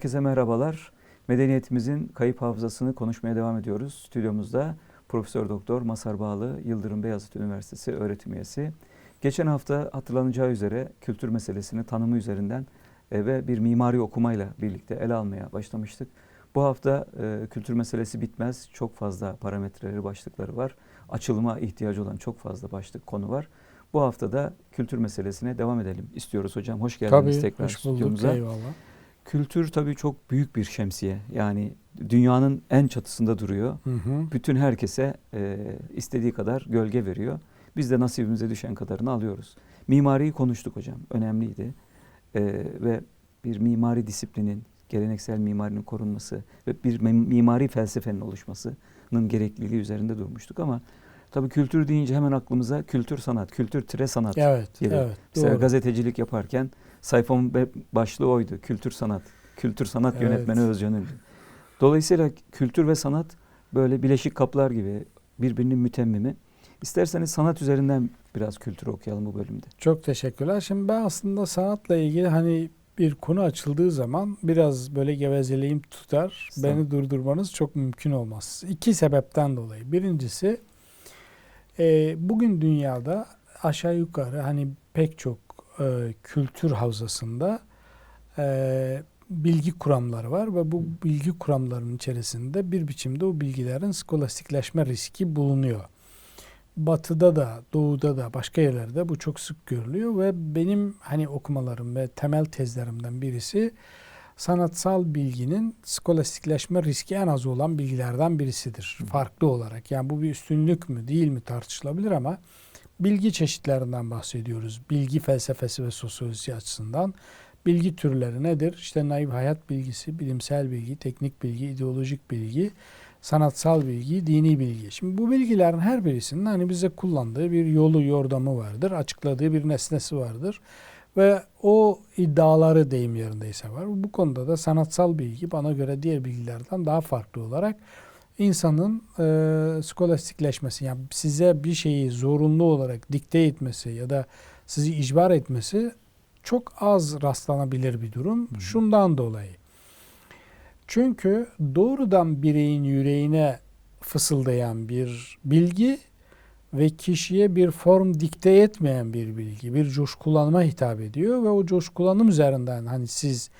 Herkese merhabalar. Medeniyetimizin kayıp hafızasını konuşmaya devam ediyoruz. Stüdyomuzda Profesör Doktor Masar Bağlı Yıldırım Beyazıt Üniversitesi öğretim üyesi. Geçen hafta hatırlanacağı üzere kültür meselesini tanımı üzerinden e, ve bir mimari okumayla birlikte ele almaya başlamıştık. Bu hafta e, kültür meselesi bitmez. Çok fazla parametreleri, başlıkları var. Açılıma ihtiyacı olan çok fazla başlık konu var. Bu hafta da kültür meselesine devam edelim istiyoruz hocam. Hoş geldiniz Tabii, tekrar hoş bulduk. stüdyomuza. Eyvallah. Kültür tabii çok büyük bir şemsiye. Yani dünyanın en çatısında duruyor. Hı hı. Bütün herkese e, istediği kadar gölge veriyor. Biz de nasibimize düşen kadarını alıyoruz. Mimariyi konuştuk hocam. Önemliydi. E, ve bir mimari disiplinin, geleneksel mimarinin korunması ve bir mim- mimari felsefenin oluşmasının gerekliliği üzerinde durmuştuk ama tabii kültür deyince hemen aklımıza kültür sanat, kültür tire sanat Evet, gibi. evet. Mesela Doğru. gazetecilik yaparken sayfamın başlığı oydu. Kültür sanat. Kültür sanat Evet. yönetmeni Özcan Ünlü. Dolayısıyla kültür ve sanat böyle bileşik kaplar gibi birbirinin mütemmimi. İsterseniz sanat üzerinden biraz kültür okuyalım bu bölümde. Çok teşekkürler. Şimdi ben aslında sanatla ilgili hani bir konu açıldığı zaman biraz böyle gevezeliğim tutar. Estağfurullah. Beni durdurmanız çok mümkün olmaz. İki sebepten dolayı. Birincisi e, bugün dünyada aşağı yukarı hani pek çok e, kültür havzasında e, bilgi kuramları var ve bu bilgi kuramlarının içerisinde bir biçimde o bilgilerin skolastikleşme riski bulunuyor. Batı'da da, Doğu'da da, başka yerlerde bu çok sık görülüyor ve benim hani okumalarım ve temel tezlerimden birisi sanatsal bilginin skolastikleşme riski en az olan bilgilerden birisidir. Farklı olarak. Yani bu bir üstünlük mü değil mi tartışılabilir ama bilgi çeşitlerinden bahsediyoruz. Bilgi felsefesi ve sosyolojisi açısından. Bilgi türleri nedir? İşte naif hayat bilgisi, bilimsel bilgi, teknik bilgi, ideolojik bilgi, sanatsal bilgi, dini bilgi. Şimdi bu bilgilerin her birisinin hani bize kullandığı bir yolu, yordamı vardır. Açıkladığı bir nesnesi vardır. Ve o iddiaları deyim yerindeyse var. Bu konuda da sanatsal bilgi bana göre diğer bilgilerden daha farklı olarak insanın e, skolastikleşmesi yani size bir şeyi zorunlu olarak dikte etmesi ya da sizi icbar etmesi çok az rastlanabilir bir durum. Hı. Şundan dolayı. Çünkü doğrudan bireyin yüreğine fısıldayan bir bilgi ve kişiye bir form dikte etmeyen bir bilgi, bir coşkulanma hitap ediyor ve o coşkulanım üzerinden hani siz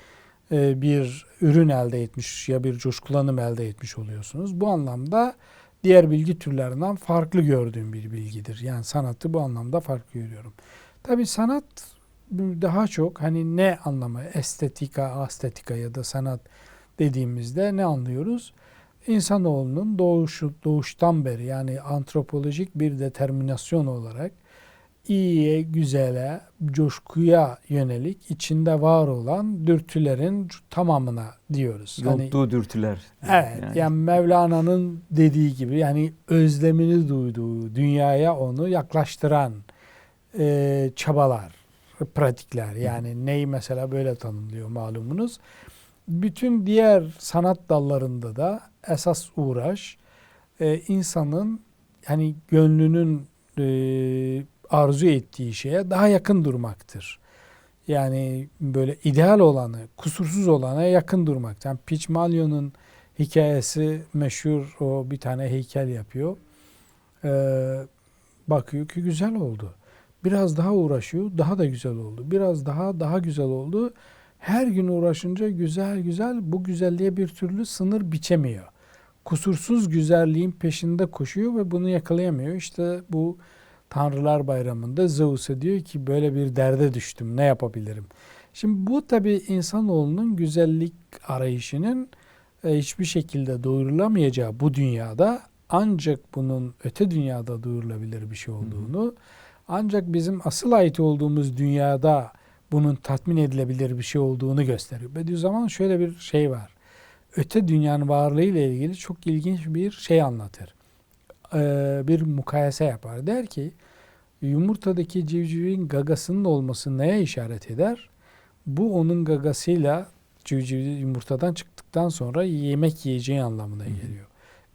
bir ürün elde etmiş ya bir coşkulanım elde etmiş oluyorsunuz. Bu anlamda diğer bilgi türlerinden farklı gördüğüm bir bilgidir. Yani sanatı bu anlamda farklı görüyorum. Tabii sanat daha çok hani ne anlamı estetika, astetika ya da sanat dediğimizde ne anlıyoruz? İnsanoğlunun doğuşu, doğuştan beri yani antropolojik bir determinasyon olarak iyiye, güzele, coşkuya yönelik içinde var olan dürtülerin tamamına diyoruz. Hani- Yonttuğu dürtüler. Evet yani. Mevlana'nın dediği gibi yani özlemini duyduğu dünyaya onu yaklaştıran e, çabalar, pratikler yani neyi mesela böyle tanımlıyor malumunuz. Bütün diğer sanat dallarında da esas uğraş e, insanın hani gönlünün e, arzu ettiği şeye daha yakın durmaktır. Yani böyle ideal olanı, kusursuz olana yakın durmak. Yani Pygmalion'un hikayesi meşhur. O bir tane heykel yapıyor. Ee, bakıyor ki güzel oldu. Biraz daha uğraşıyor, daha da güzel oldu. Biraz daha daha güzel oldu. Her gün uğraşınca güzel güzel bu güzelliğe bir türlü sınır biçemiyor. Kusursuz güzelliğin peşinde koşuyor ve bunu yakalayamıyor. İşte bu Tanrılar Bayramı'nda Zeus'a diyor ki böyle bir derde düştüm ne yapabilirim? Şimdi bu tabi insanoğlunun güzellik arayışının e, hiçbir şekilde doyurulamayacağı bu dünyada ancak bunun öte dünyada duyurulabilir bir şey olduğunu ancak bizim asıl ait olduğumuz dünyada bunun tatmin edilebilir bir şey olduğunu gösteriyor. Bediüzzaman şöyle bir şey var. Öte dünyanın varlığı ile ilgili çok ilginç bir şey anlatır. Bir mukayese yapar. Der ki yumurtadaki civcivin gagasının olması neye işaret eder? Bu onun gagasıyla civciv yumurtadan çıktıktan sonra yemek yiyeceği anlamına geliyor.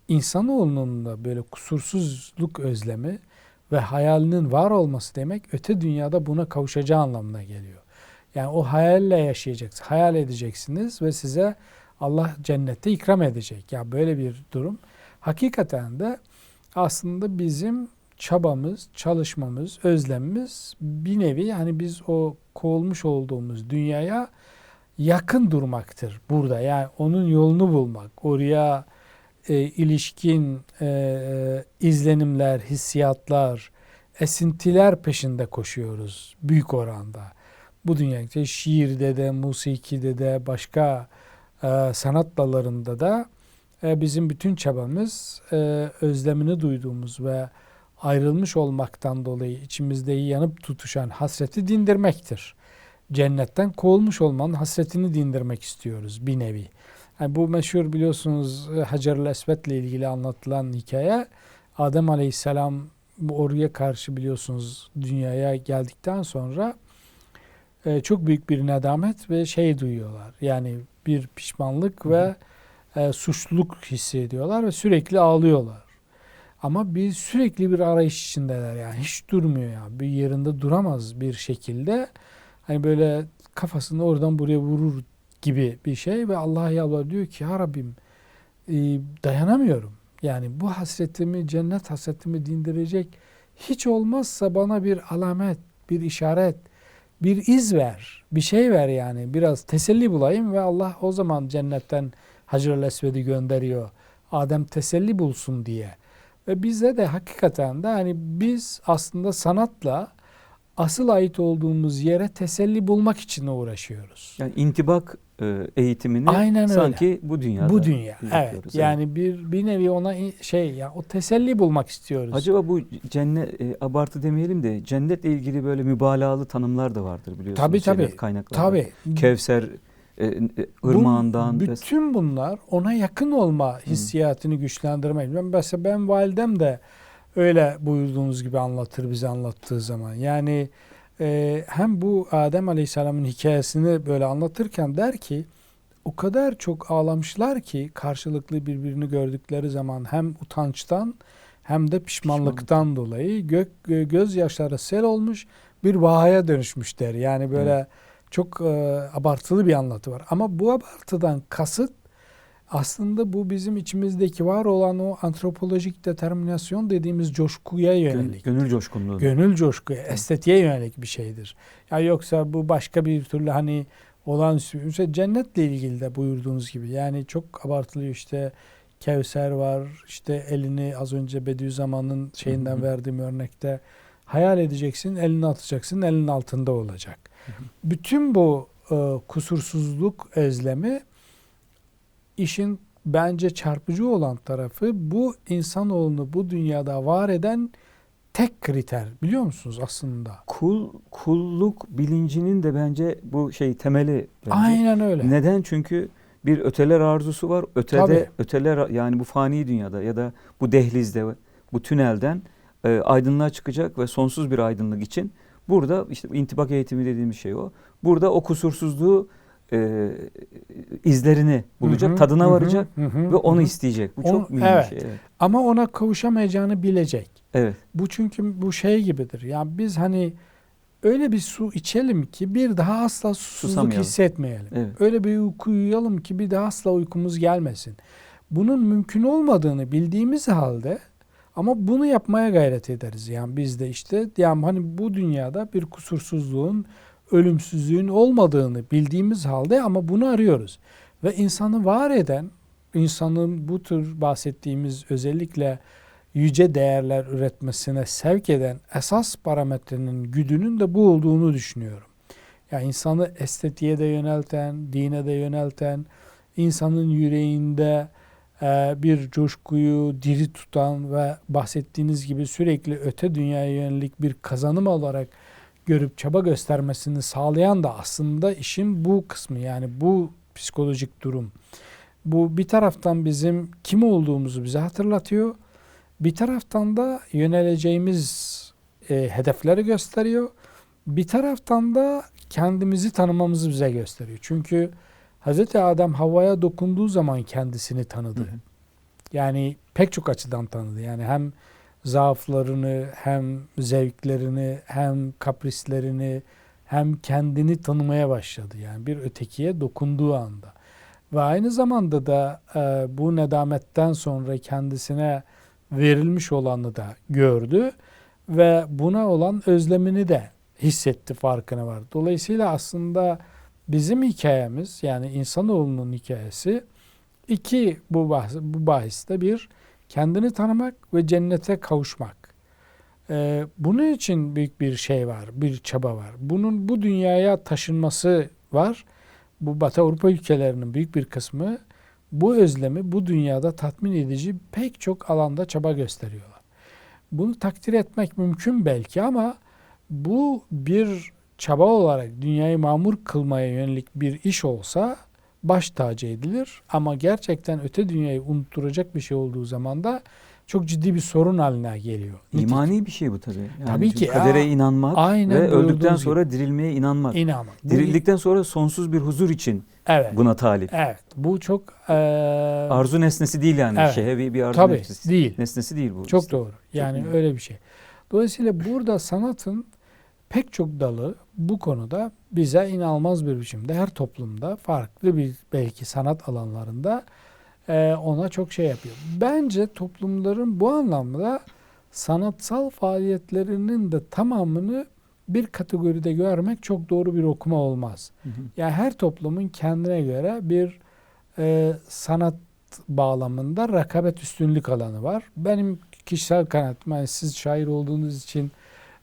İnsanoğlunun da böyle kusursuzluk özlemi ve hayalinin var olması demek öte dünyada buna kavuşacağı anlamına geliyor. Yani o hayalle yaşayacaksınız. Hayal edeceksiniz ve size Allah cennette ikram edecek. Ya böyle bir durum. Hakikaten de aslında bizim çabamız, çalışmamız, özlemimiz bir nevi yani biz o kovulmuş olduğumuz dünyaya yakın durmaktır burada. Yani onun yolunu bulmak, oraya e, ilişkin e, e, izlenimler, hissiyatlar, esintiler peşinde koşuyoruz büyük oranda. Bu dünya işte şiirde de, musikide de, başka e, sanat dallarında da bizim bütün çabamız e, özlemini duyduğumuz ve ayrılmış olmaktan dolayı içimizde yanıp tutuşan hasreti dindirmektir. Cennetten kovulmuş olmanın hasretini dindirmek istiyoruz bir nevi. Yani bu meşhur biliyorsunuz e, Hacer-ül Esved'le ilgili anlatılan hikaye Adem Aleyhisselam oraya karşı biliyorsunuz dünyaya geldikten sonra e, çok büyük bir nedamet ve şey duyuyorlar. Yani bir pişmanlık ve e, suçluluk hissediyorlar ve sürekli ağlıyorlar. Ama bir sürekli bir arayış içindeler yani hiç durmuyor ya. Bir yerinde duramaz bir şekilde. Hani böyle kafasını oradan buraya vurur gibi bir şey ve Allah'a yalvar diyor ki ya Rabbim e, dayanamıyorum. Yani bu hasretimi, cennet hasretimi dindirecek hiç olmazsa bana bir alamet, bir işaret, bir iz ver, bir şey ver yani. Biraz teselli bulayım ve Allah o zaman cennetten Hacer-ül Esved'i gönderiyor. Adem teselli bulsun diye. Ve bize de hakikaten de hani biz aslında sanatla asıl ait olduğumuz yere teselli bulmak için uğraşıyoruz. Yani intibak e, eğitimini Aynen öyle. sanki bu dünyada Bu dünya. Evet. Yani bir bir nevi ona şey ya o teselli bulmak istiyoruz. Acaba bu cennet e, abartı demeyelim de cennetle ilgili böyle mübalağalı tanımlar da vardır biliyorsunuz. Tabii, tabii. kaynaklarda. Tabii. Kevser e, e, Bu- ırmağından ve- bütün bunlar ona yakın olma hissiyatını güçlendirmek. Ben mesela ben validem de öyle buyurduğunuz gibi anlatır bize anlattığı zaman. Yani e, hem bu Adem Aleyhisselam'ın hikayesini böyle anlatırken der ki o kadar çok ağlamışlar ki karşılıklı birbirini gördükleri zaman hem utançtan hem de pişmanlıktan dolayı gök gö- gözyaşları sel olmuş bir vahaya dönüşmüş der. Yani böyle çok e, abartılı bir anlatı var. Ama bu abartıdan kasıt aslında bu bizim içimizdeki var olan o antropolojik determinasyon dediğimiz coşkuya yönelik. gönül coşkunluğu. Gönül coşkuya, estetiğe yönelik bir şeydir. Ya yoksa bu başka bir türlü hani olağanüstü mesela cennetle ilgili de buyurduğunuz gibi yani çok abartılıyor işte Kevser var işte elini az önce Bediüzzaman'ın şeyinden verdiğim örnekte hayal edeceksin elini atacaksın elinin altında olacak. Bütün bu e, kusursuzluk özlemi işin bence çarpıcı olan tarafı bu insanoğlunu bu dünyada var eden tek kriter biliyor musunuz aslında? Kul kulluk bilincinin de bence bu şey temeli. Bence. Aynen öyle. Neden? Çünkü bir öteler arzusu var. Ötede Tabii. öteler yani bu fani dünyada ya da bu dehlizde bu tünelden e, aydınlığa çıkacak ve sonsuz bir aydınlık için burada işte intibak eğitimi dediğimiz şey o. Burada o kusursuzluğu e, izlerini bulacak, Hı hı, tadına hı varacak hı hı, ve onu hı isteyecek. Bu çok mühim evet. bir şey. Evet. Ama ona kavuşamayacağını bilecek. evet. Bu çünkü bu şey gibidir. Ya biz hani öyle bir su içelim ki bir daha asla susuzluk hissetmeyelim. Evet. Öyle bir uyku uyuyalım ki bir daha asla uykumuz gelmesin. Bunun mümkün olmadığını bildiğimiz halde ama bunu yapmaya gayret ederiz. Yani biz de işte yani hani bu dünyada bir kusursuzluğun, ölümsüzlüğün olmadığını bildiğimiz halde ama bunu arıyoruz. Ve insanı var eden, insanın bu tür bahsettiğimiz özellikle yüce değerler üretmesine sevk eden esas parametrenin güdünün de bu olduğunu düşünüyorum. Yani insanı estetiğe de yönelten, dine de yönelten, insanın yüreğinde bir coşkuyu diri tutan ve bahsettiğiniz gibi sürekli öte dünyaya yönelik bir kazanım olarak görüp çaba göstermesini sağlayan da aslında işin bu kısmı yani bu psikolojik durum. Bu bir taraftan bizim kim olduğumuzu bize hatırlatıyor. Bir taraftan da yöneleceğimiz e, hedefleri gösteriyor. Bir taraftan da kendimizi tanımamızı bize gösteriyor. Çünkü Hz. Adem Havva'ya dokunduğu zaman kendisini tanıdı. Hı hı. Yani pek çok açıdan tanıdı. Yani hem zaaflarını, hem zevklerini, hem kaprislerini, hem kendini tanımaya başladı. Yani bir ötekiye dokunduğu anda. Ve aynı zamanda da e, bu nedametten sonra kendisine verilmiş olanı da gördü ve buna olan özlemini de hissetti farkına var. Dolayısıyla aslında bizim hikayemiz yani insanoğlunun hikayesi iki bu bahs, bu bahiste bir kendini tanımak ve cennete kavuşmak. Ee, bunun için büyük bir şey var, bir çaba var. Bunun bu dünyaya taşınması var. Bu Batı Avrupa ülkelerinin büyük bir kısmı bu özlemi bu dünyada tatmin edici pek çok alanda çaba gösteriyorlar. Bunu takdir etmek mümkün belki ama bu bir çaba olarak dünyayı mamur kılmaya yönelik bir iş olsa baş tacı edilir. Ama gerçekten öte dünyayı unutturacak bir şey olduğu zaman da çok ciddi bir sorun haline geliyor. İmani bir şey bu tabii. Yani Tabii ki. Kadere Aa, inanmak aynen ve öldükten gibi. sonra dirilmeye inanmak. İnanmak. Dirildikten sonra sonsuz bir huzur için evet. buna talip. Evet. Bu çok eee, Arzu nesnesi değil yani. Evet. Şehevi bir arzu tabii nesnesi. değil. nesnesi değil bu. Çok doğru. Yani iyi. öyle bir şey. Dolayısıyla burada sanatın pek çok dalı bu konuda bize inanılmaz bir biçimde her toplumda farklı bir belki sanat alanlarında e, ona çok şey yapıyor. Bence toplumların bu anlamda sanatsal faaliyetlerinin de tamamını bir kategoride görmek çok doğru bir okuma olmaz. Hı hı. Yani her toplumun kendine göre bir e, sanat bağlamında rakabet üstünlük alanı var. Benim kişisel kanaatim, yani siz şair olduğunuz için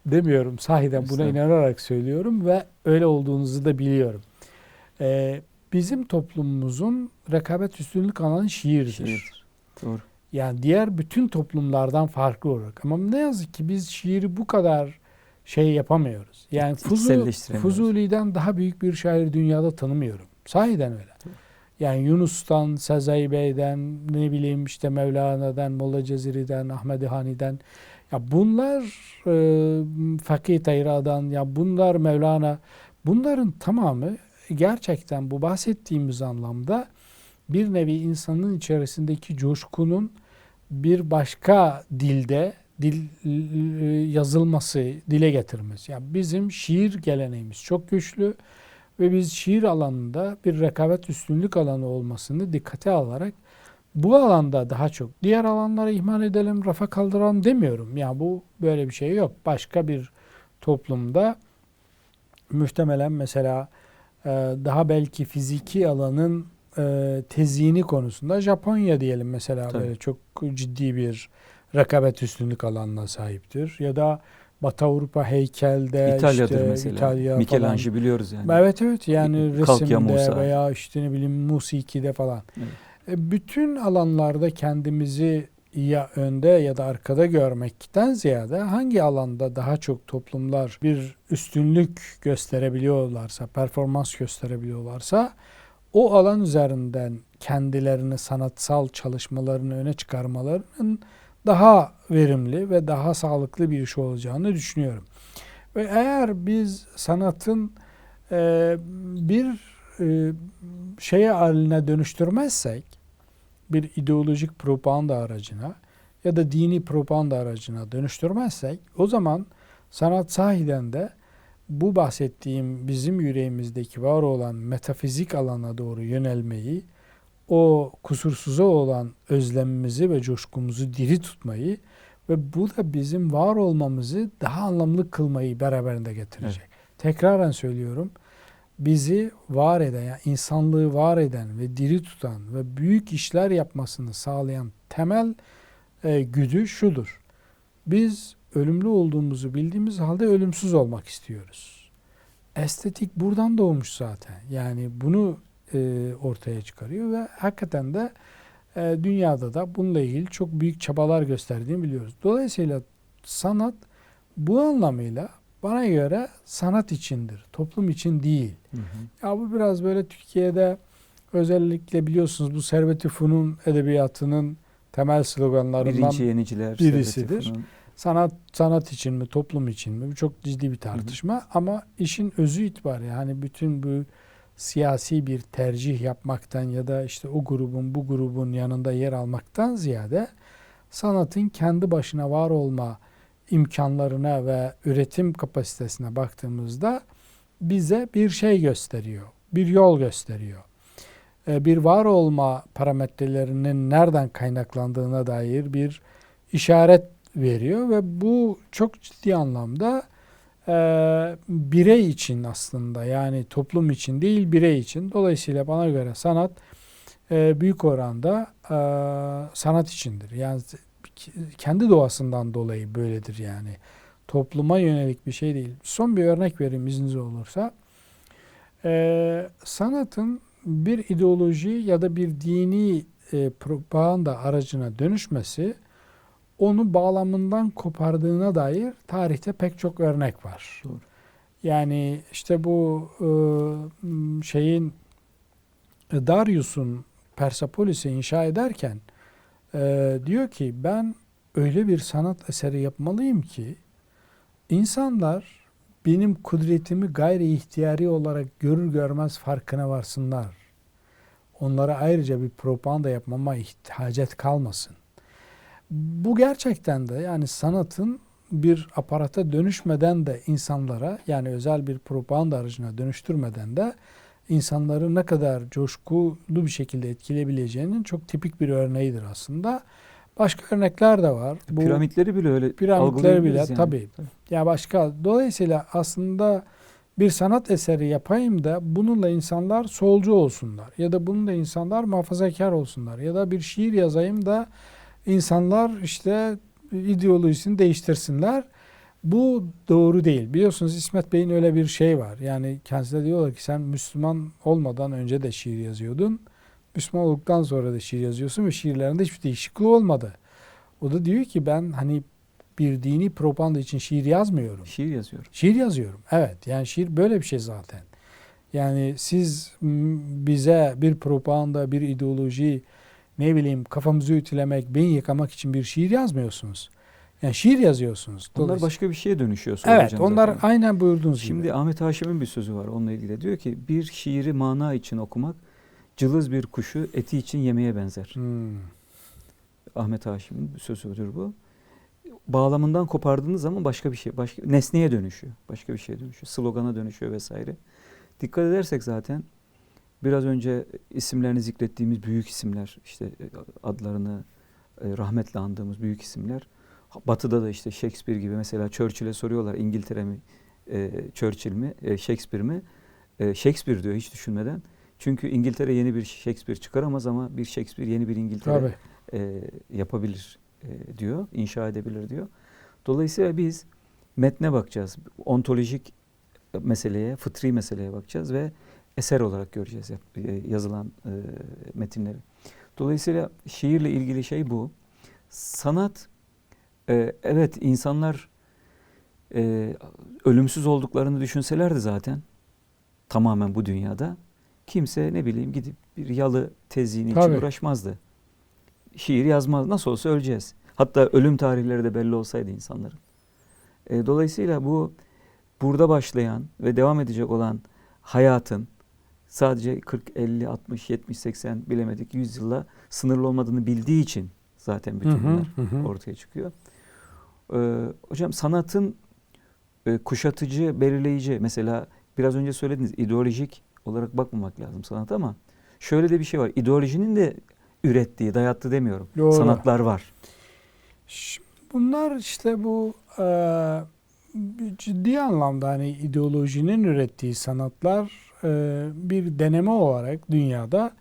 demiyorum, sahiden buna inanarak söylüyorum ve öyle olduğunuzu da biliyorum. E, bizim toplumumuzun rakabet üstünlük alanı şiirdir. Şiirdir. Doğru. Yani diğer bütün toplumlardan farklı olarak. Ama ne yazık ki biz şiiri bu kadar şey yapamıyoruz. Yani Fuzu, İçselleştiremiyoruz. Fuzuli'den daha büyük bir şair dünyada tanımıyorum. Sahiden öyle. Yani Yunus'tan, Sezai Bey'den, ne bileyim işte Mevlana'dan, Molla Ceziri'den, Ahmet Hani'den. Ya bunlar e, Fakih Tayra'dan, ya bunlar Mevlana. Bunların tamamı gerçekten bu bahsettiğimiz anlamda bir nevi insanın içerisindeki coşkunun bir başka dilde dil e, yazılması, dile getirmesi. Yani bizim şiir geleneğimiz çok güçlü ve biz şiir alanında bir rekabet üstünlük alanı olmasını dikkate alarak bu alanda daha çok diğer alanları ihmal edelim, rafa kaldıralım demiyorum. Yani bu böyle bir şey yok. Başka bir toplumda muhtemelen mesela e, daha belki fiziki alanın e, tezyini konusunda Japonya diyelim mesela Tabii. böyle çok ciddi bir rekabet üstünlük alanına sahiptir. Ya da Batı Avrupa heykelde İtalya'dır işte mesela. İtalya. Michelangelo biliyoruz yani. Evet evet yani Kalk ya resimde Musa. veya işte ne bileyim musikide falan. Evet. E, bütün alanlarda kendimizi ya önde ya da arkada görmekten ziyade hangi alanda daha çok toplumlar bir üstünlük gösterebiliyorlarsa, performans gösterebiliyorlarsa o alan üzerinden kendilerini sanatsal çalışmalarını öne çıkarmalarının daha verimli ve daha sağlıklı bir iş olacağını düşünüyorum. Ve eğer biz sanatın e, bir şeye haline dönüştürmezsek, bir ideolojik propaganda aracına ya da dini propaganda aracına dönüştürmezsek, o zaman sanat sahiden de bu bahsettiğim bizim yüreğimizdeki var olan metafizik alana doğru yönelmeyi, o kusursuza olan özlemimizi ve coşkumuzu diri tutmayı ve bu da bizim var olmamızı daha anlamlı kılmayı beraberinde getirecek. Tekraren söylüyorum. Bizi var eden, yani insanlığı var eden ve diri tutan ve büyük işler yapmasını sağlayan temel e, güdü şudur. Biz ölümlü olduğumuzu bildiğimiz halde ölümsüz olmak istiyoruz. Estetik buradan doğmuş zaten. Yani bunu e, ortaya çıkarıyor ve hakikaten de e, dünyada da bununla ilgili çok büyük çabalar gösterdiğini biliyoruz. Dolayısıyla sanat bu anlamıyla bana göre sanat içindir, toplum için değil. Hı hı. Ya bu biraz böyle Türkiye'de özellikle biliyorsunuz bu Servet-i Fünun edebiyatının temel sloganlarından Birinci yeniciler. birisidir. Sanat sanat için mi, toplum için mi? Bu çok ciddi bir tartışma ama işin özü itibariyle hani bütün bu siyasi bir tercih yapmaktan ya da işte o grubun bu grubun yanında yer almaktan ziyade sanatın kendi başına var olma imkanlarına ve üretim kapasitesine baktığımızda bize bir şey gösteriyor. Bir yol gösteriyor. E, bir var olma parametrelerinin nereden kaynaklandığına dair bir işaret veriyor ve bu çok ciddi anlamda e, birey için aslında yani toplum için değil birey için. Dolayısıyla bana göre sanat e, büyük oranda e, sanat içindir. Yani kendi doğasından dolayı böyledir yani. Topluma yönelik bir şey değil. Son bir örnek vereyim izniniz olursa. E, sanatın bir ideoloji ya da bir dini e, propaganda aracına dönüşmesi onu bağlamından kopardığına dair tarihte pek çok örnek var. Doğru. Yani işte bu e, şeyin Darius'un Persepolis'i inşa ederken e, diyor ki ben öyle bir sanat eseri yapmalıyım ki insanlar benim kudretimi gayri ihtiyari olarak görür görmez farkına varsınlar. Onlara ayrıca bir propaganda yapmama ihtiyacet kalmasın. Bu gerçekten de yani sanatın bir aparata dönüşmeden de insanlara yani özel bir propaganda aracına dönüştürmeden de insanları ne kadar coşkulu bir şekilde etkileyebileceğinin çok tipik bir örneğidir aslında. Başka örnekler de var. Bu, Piramitleri bile öyle piramitleri bile yani. tabii. Ya başka dolayısıyla aslında bir sanat eseri yapayım da bununla insanlar solcu olsunlar ya da bununla insanlar muhafazakar olsunlar ya da bir şiir yazayım da insanlar işte ideolojisini değiştirsinler. Bu doğru değil. Biliyorsunuz İsmet Bey'in öyle bir şey var. Yani kendisine diyorlar ki sen Müslüman olmadan önce de şiir yazıyordun. Müslüman olduktan sonra da şiir yazıyorsun ve şiirlerinde hiçbir değişiklik olmadı. O da diyor ki ben hani bir dini propaganda için şiir yazmıyorum. Şiir yazıyorum. Şiir yazıyorum. Evet. Yani şiir böyle bir şey zaten. Yani siz bize bir propaganda, bir ideoloji, ne bileyim kafamızı ütülemek, beyin yıkamak için bir şiir yazmıyorsunuz. Yani şiir yazıyorsunuz. Onlar başka bir şeye dönüşüyor. Evet, onlar zaten. aynen buyurduğunuz gibi. Şimdi Ahmet Haşim'in bir sözü var onunla ilgili. Diyor ki bir şiiri mana için okumak cılız bir kuşu eti için yemeye benzer. Hmm. Ahmet Haşim'in bir sözüdür bu. Bağlamından kopardığınız zaman başka bir şey, başka nesneye dönüşüyor. Başka bir şeye dönüşüyor. Slogana dönüşüyor vesaire. Dikkat edersek zaten biraz önce isimlerini zikrettiğimiz büyük isimler, işte adlarını e, rahmetle andığımız büyük isimler. Batı'da da işte Shakespeare gibi mesela Churchill'e soruyorlar İngiltere mi, e, Churchill mi, e, Shakespeare mi? E, Shakespeare diyor hiç düşünmeden. Çünkü İngiltere yeni bir Shakespeare çıkaramaz ama bir Shakespeare yeni bir İngiltere Tabii. e, yapabilir e, diyor, inşa edebilir diyor. Dolayısıyla biz metne bakacağız, ontolojik meseleye, fıtri meseleye bakacağız ve eser olarak göreceğiz e, yazılan e, metinleri. Dolayısıyla şiirle ilgili şey bu. Sanat, e, evet insanlar e, ölümsüz olduklarını düşünselerdi zaten tamamen bu dünyada kimse ne bileyim gidip bir yalı tezini için Tabii. uğraşmazdı. Şiir yazmaz. Nasıl olsa öleceğiz. Hatta ölüm tarihleri de belli olsaydı insanların. E, dolayısıyla bu burada başlayan ve devam edecek olan hayatın sadece 40, 50, 60, 70, 80 bilemedik 100 yılla sınırlı olmadığını bildiği için zaten bütün Hı hı, bunlar hı hı. ortaya çıkıyor. Ee, hocam sanatın e, kuşatıcı, belirleyici mesela biraz önce söylediniz ideolojik olarak bakmamak lazım sanata ama şöyle de bir şey var. İdeolojinin de ürettiği, dayattığı demiyorum. Doğru. Sanatlar var. Bunlar işte bu e, ciddi anlamda hani ideolojinin ürettiği sanatlar e, bir deneme olarak dünyada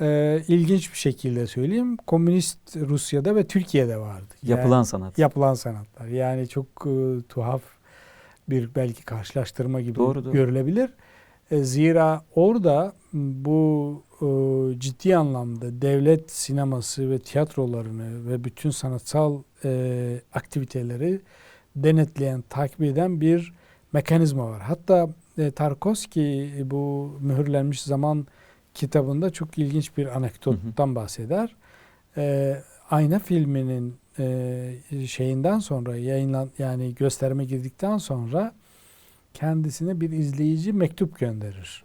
e, ilginç bir şekilde söyleyeyim komünist Rusya'da ve Türkiye'de vardı. Yani Yapılan sanat. yapılan sanatlar. Yani çok e, tuhaf bir belki karşılaştırma gibi Doğru, doğru. görülebilir. E, zira orada bu e, ciddi anlamda devlet sineması ve tiyatrolarını ve bütün sanatsal e, aktiviteleri denetleyen, takip eden bir mekanizma var. Hatta e, Tarkovski bu mühürlenmiş zaman kitabında çok ilginç bir anekdottan bahseder. E, Ayna filminin e, şeyinden sonra yayınlan yani gösterime girdikten sonra kendisine bir izleyici mektup gönderir.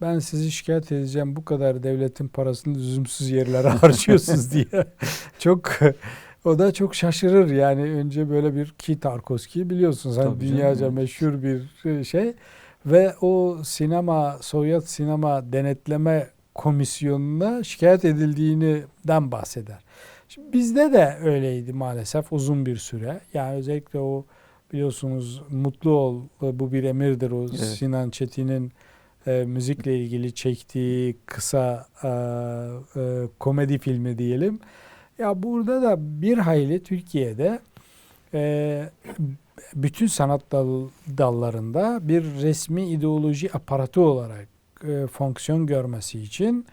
Ben sizi şikayet edeceğim bu kadar devletin parasını lüzumsuz yerlere harcıyorsunuz diye. Çok o da çok şaşırır yani önce böyle bir ki Tarkovski biliyorsunuz hani Tabii canım, dünyaca evet. meşhur bir şey. Ve o sinema Sovyet Sinema Denetleme Komisyonu'na şikayet edildiğinden bahseder. Şimdi bizde de öyleydi maalesef uzun bir süre. Yani özellikle o biliyorsunuz Mutlu Ol bu bir emirdir o Evet. Sinan Çetin'in e, müzikle ilgili çektiği kısa e, e, komedi filmi diyelim. Ya burada da bir hayli Türkiye'de e, bütün sanat dal- dallarında bir resmi ideoloji aparatı olarak e, fonksiyon görmesi için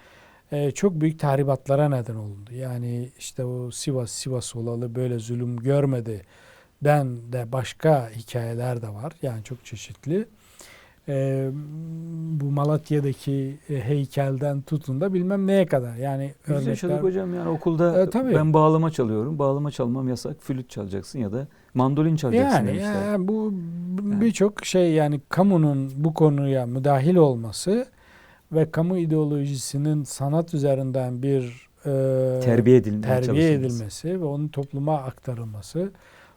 e, çok büyük tahribatlara neden oldu. Yani işte o Sivas Sivas olalı böyle zulüm görmedi den de başka hikayeler de var. Yani çok çeşitli. E, bu Malatya'daki e, heykelden tutun da bilmem neye kadar. Yani Biz yaşadık örnekler hocam yani okulda E, tabii. ben bağlama çalıyorum. Bağlama çalmam yasak. Flüt çalacaksın ya da mandolin çalacaksın Yani, demişler. yani bu Yani. birçok şey yani kamunun bu konuya müdahil olması ve kamu ideolojisinin sanat üzerinden bir e, terbiye terbiye edilmesi ve onun topluma aktarılması,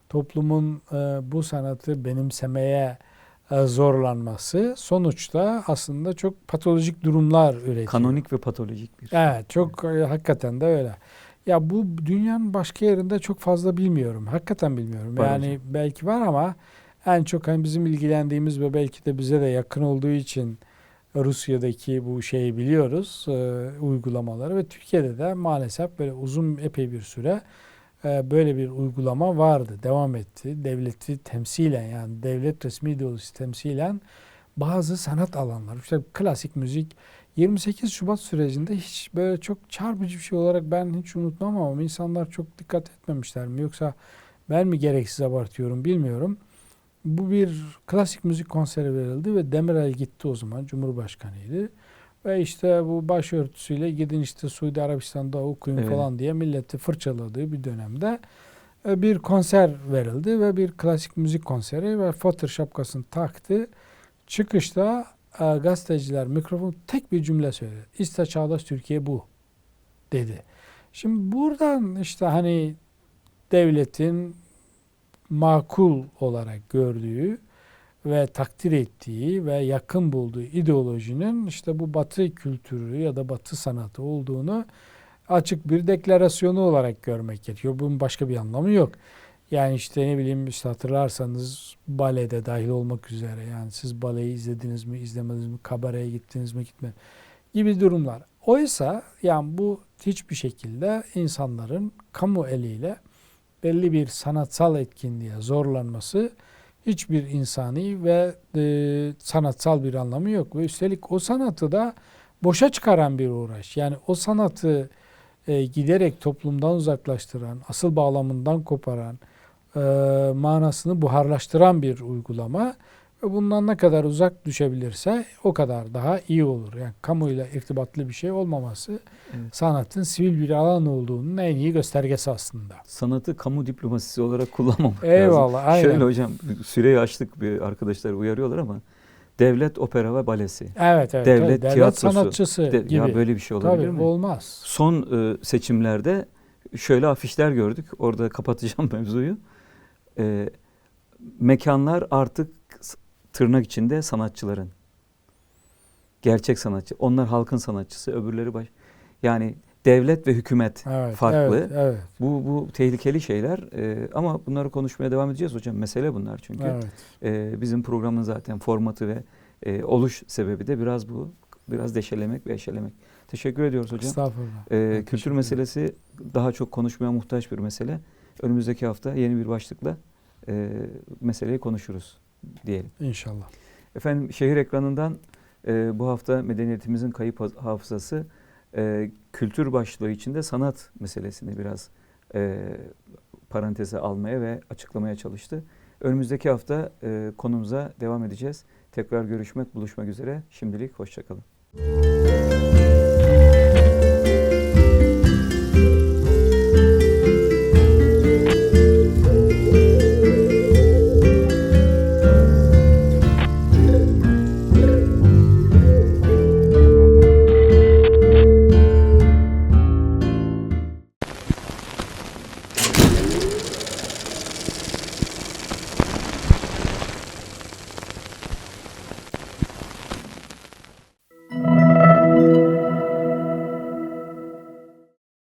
toplumun e, bu sanatı benimsemeye e, zorlanması sonuçta aslında çok patolojik durumlar üretiyor. Kanonik ve patolojik bir. Evet çok e, hakikaten de öyle. Ya bu dünyanın başka yerinde çok fazla bilmiyorum. Hakikaten bilmiyorum. Var yani hocam. belki var ama en çok hani bizim ilgilendiğimiz ve belki de bize de yakın olduğu için Rusya'daki bu şeyi biliyoruz, e, uygulamaları ve Türkiye'de de maalesef böyle uzun epey bir süre e, böyle bir uygulama vardı, devam etti. Devleti temsilen yani devlet resmi ideolojisi temsilen bazı sanat alanları, işte klasik müzik 28 Şubat sürecinde hiç böyle çok çarpıcı bir şey olarak ben hiç unutmam ama insanlar çok dikkat etmemişler mi yoksa ben mi gereksiz abartıyorum bilmiyorum. Bu bir klasik müzik konseri verildi ve Demirel gitti o zaman Cumhurbaşkanıydı. Ve işte bu başörtüsüyle gidin işte Suudi Arabistan'da okuyun Evet. falan diye milleti fırçaladığı bir dönemde e, bir konser verildi ve bir klasik müzik konseri ve Fatır şapkasını taktı. Çıkışta e, gazeteciler mikrofon tek bir cümle söyledi. İşte çağdaş Türkiye bu dedi. Şimdi buradan işte hani devletin makul olarak gördüğü ve takdir ettiği ve yakın bulduğu ideolojinin işte bu batı kültürü ya da batı sanatı olduğunu açık bir deklarasyonu olarak görmek gerekiyor. Bunun başka bir anlamı yok. Yani işte ne bileyim işte hatırlarsanız balede dahil olmak üzere yani siz baleyi izlediniz mi izlemediniz mi kabareye gittiniz mi gitmediniz gibi durumlar. Oysa yani bu hiçbir şekilde insanların kamu eliyle belli bir sanatsal etkinliğe zorlanması hiçbir insani ve e, sanatsal bir anlamı yok. Ve üstelik o sanatı da boşa çıkaran bir uğraş. Yani o sanatı e, giderek toplumdan uzaklaştıran, asıl bağlamından koparan, e, manasını buharlaştıran bir uygulama ve bundan ne kadar uzak düşebilirse o kadar daha iyi olur. Yani kamuyla irtibatlı bir şey olmaması Evet. sanatın sivil bir alan olduğunun en iyi göstergesi aslında. Sanatı kamu diplomasisi olarak kullanmamak lazım. Eyvallah. Aynen. Şöyle hocam süreyi açtık bir arkadaşlar uyarıyorlar ama devlet opera ve balesi. Evet evet. Devlet evet. devlet tiyatrosu. sanatçısı De- gibi. ya böyle bir şey olabilir Tabii mi? olmaz. Son e, seçimlerde şöyle afişler gördük. Orada kapatacağım mevzuyu. E, mekanlar artık tırnak içinde sanatçıların. Gerçek sanatçı. Onlar halkın sanatçısı, öbürleri baş. Yani devlet ve hükümet Evet. farklı. Evet. evet, Bu bu tehlikeli şeyler. E, ama bunları konuşmaya devam edeceğiz hocam. Mesele bunlar çünkü. evet. E, bizim programın zaten formatı ve e, oluş sebebi de biraz bu. Biraz deşelemek ve eşelemek. Teşekkür ediyoruz hocam. Estağfurullah. Ee, kültür meselesi daha çok konuşmaya muhtaç bir mesele. Önümüzdeki hafta yeni bir başlıkla e, meseleyi konuşuruz diyelim. İnşallah. Efendim şehir ekranından e, bu hafta medeniyetimizin kayıp haf- hafızası e, kültür başlığı içinde sanat meselesini biraz e, paranteze almaya ve açıklamaya çalıştı. Önümüzdeki hafta e, konumuza devam edeceğiz. Tekrar görüşmek, buluşmak üzere. Şimdilik hoşçakalın.